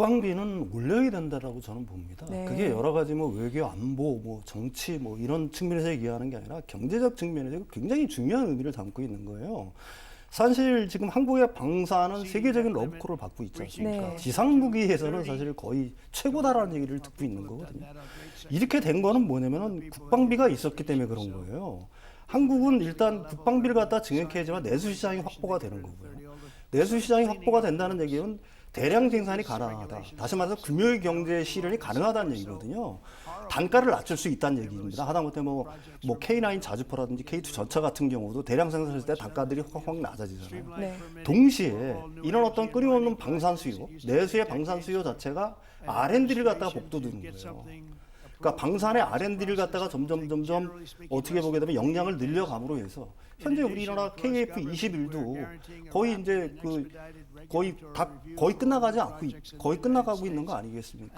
국방비는 올려야 된다라고 저는 봅니다. 네. 그게 여러 가지 뭐 외교, 안보, 뭐 정치 뭐 이런 측면에서 얘기하는 게 아니라 경제적 측면에서 굉장히 중요한 의미를 담고 있는 거예요. 사실 지금 한국의 방사는 세계적인 러브콜을 받고 있지 않습니까? 네. 지상무기에서는 사실 거의 최고다라는 얘기를 듣고 있는 거거든요. 이렇게 된 거는 뭐냐면은 국방비가 있었기 때문에 그런 거예요. 한국은 일단 국방비를 갖다 증액해야지만 내수 시장이 확보가 되는 거고요. 내수 시장이 확보가 된다는 얘기는 대량 생산이 가능하다. 다시 말해서 금융 경제 실현이 가능하다는 얘기거든요. 단가를 낮출 수 있다는 얘기입니다. 하다못해 뭐, 뭐 K9 자주포라든지 K2 전차 같은 경우도 대량 생산했을 때 단가들이 확, 확 낮아지잖아요. 네. 동시에 이런 어떤 끊임없는 방산 수요, 내수의 방산 수요 자체가 R&D를 갖다가 복도두는 거예요. 그러니까 방산의 R&D를 갖다가 점점 점점 어떻게 보게 되면 역량을 늘려감으로 해서 현재 우리나라 KF21도 거의 이제 그 거의 다 거의 끝나가지 않고 있- 거의 끝나가고 있는 거 아니겠습니까?